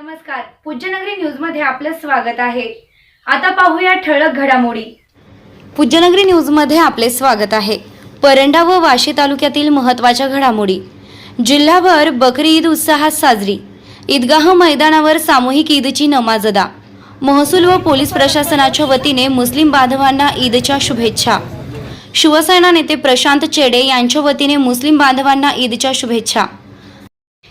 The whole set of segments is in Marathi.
नमस्कार. पूज्यनगरी न्यूजमध्ये आपलं स्वागत आहे. आता पाहूया ठळक घडामोडी. पूज्यनगरी न्यूजमध्ये आपले स्वागत आहे. परंडा व वाशी तालुक्यातील महत्त्वाच्या घडामोडी. जिल्हाभर बकरी ईद उत्साहात साजरी. ईदगाह मैदानावर सामूहिक ईदची नमाज अदा महसूल व पोलीस प्रशासनाच्या वतीने मुस्लिम बांधवांना ईदच्या शुभेच्छा. शिवसेना नेते प्रशांत चेडे यांच्या वतीने मुस्लिम बांधवांना ईदच्या शुभेच्छा.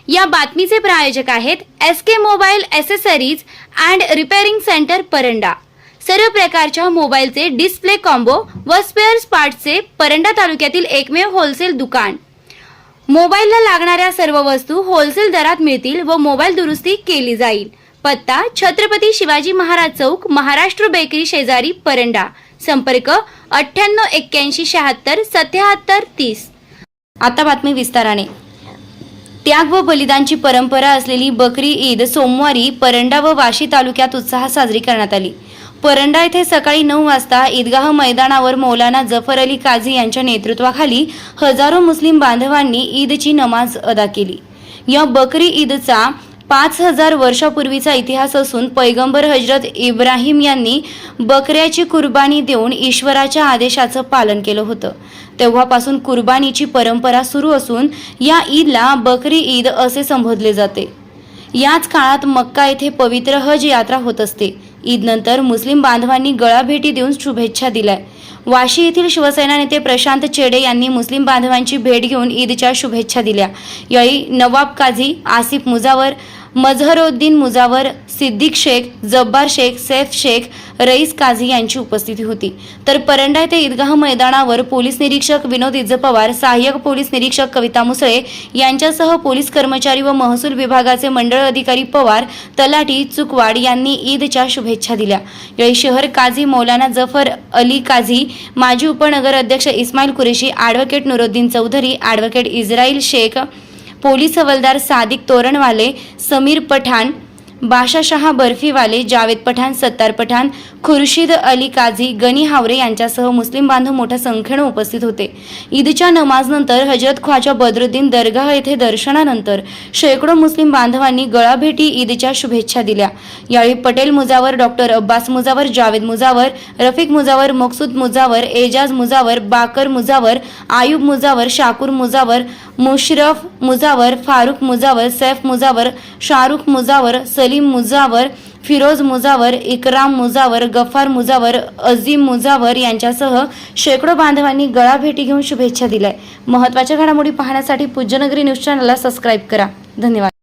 या बातमीचे प्रायोजक आहेत S K mobile accessories and repairing center Paranda. सर्व प्रकारच्या मोबाईलचे डिस्प्ले कॉम्बो व स्पेअर्स पार्टचे परंडा तालुक्यातील एकमेव होलसेल दुकान. मोबाईलला लागणाऱ्या सर्व वस्तू होलसेल दरात मिळतील व मोबाईल दुरुस्ती केली जाईल. पत्ता छत्रपती शिवाजी महाराज चौक महाराष्ट्र बेकरी शेजारी परंडा. संपर्क अठ्ठ्याण्णव एक्क्याऐंशी शहात्तर सत्याहत्तर तीस. आता बातमी विस्ताराने. त्याग व बलिदानची परंपरा असलेली बकरी ईद सोमवारी परंडा व वाशी तालुक्यात उत्साहात साजरी करण्यात आली. परंडा येथे सकाळी नऊ वाजता ईदगाह मैदानावर मौलाना जफर अली काझी यांच्या नेतृत्वाखाली हजारो मुस्लिम बांधवांनी ईदची नमाज अदा केली. या बकरी ईदचा पाच हजार वर्षापूर्वीचा इतिहास असून पैगंबर हजरत इब्राहिम यांनी बकऱ्याची कुर्बानी देऊन ईश्वराच्या आदेशाचं पालन केलं होतं. तेव्हापासून कुर्बानीची परंपरा सुरू असून या ईदला बकरी ईद असे संबोधले जाते. याच काळात मक्का येथे पवित्र हज यात्रा होत असते. ईदनंतर मुस्लिम बांधवांनी गळाभेटी देऊन शुभेच्छा दिल्या. वाशी येथील शिवसेना नेते प्रशांत चेडे यांनी मुस्लिम बांधवांची भेट घेऊन ईदच्या शुभेच्छा दिल्या. यावेळी नवाब काझी आसिफ मुजावर मझहरुद्दीन मुजावर सिद्दीक शेख जब्बार शेख सैफ शेख रईस काझी यांची उपस्थिती होती. तर परंडा येथे ईदगाह मैदानावर पोलीस निरीक्षक विनोद इज पवार सहाय्यक पोलीस निरीक्षक कविता मुसळे यांच्यासह पोलीस कर्मचारी व महसूल विभागाचे मंडळ अधिकारी पवार तलाटी चुकवाड यांनी ईदच्या शुभेच्छा दिल्या. यावेळी शहर काझी मौलाना जफर अली काझी माजी उपनगर अध्यक्ष Ismail Qureshi advocate Nuruddin Chaudhary advocate Israil Shaikh police हवलदार सादिक तोरणवाले समीर पठाण बाशाशहा बर्फीवाले जावेद पठाण सत्तार पठाण खुर्शीद अली काझी गनी हावरे यांच्यासह मुस्लिम बांधव मोठ्या संख्येनं उपस्थित होते. ईदच्या नमाजनंतर हजरत ख्वाजा बद्रुद्दीन दर्गाह येथे दर्शनानंतर शेकडो मुस्लिम बांधवांनी गळाभेटी ईदच्या शुभेच्छा दिल्या. यावेळी पटेल मुजावर डॉक्टर अब्बास मुजावर जावेद मुजावर रफिक मुजावर मकसूद मुजावर एजाज मुजावर बाकर मुजावर आयुब मुजावर शाकूर मुजावर मुशरफ मुजावर फारुख मुजावर सैफ मुजावर शाहरुख मुजावर सलीम मुजावर फिरोज मुजावर इकराम मुजावर गफार मुजावर अझीम मुजावर यांच्यासह शेकडो बांधवांनी गळाभेटी घेऊन शुभेच्छा दिल्या महत्त्वाच्या घडामोडी पाहण्यासाठी पूज्यनगरी न्यूज चॅनलला सबस्क्राईब करा. धन्यवाद.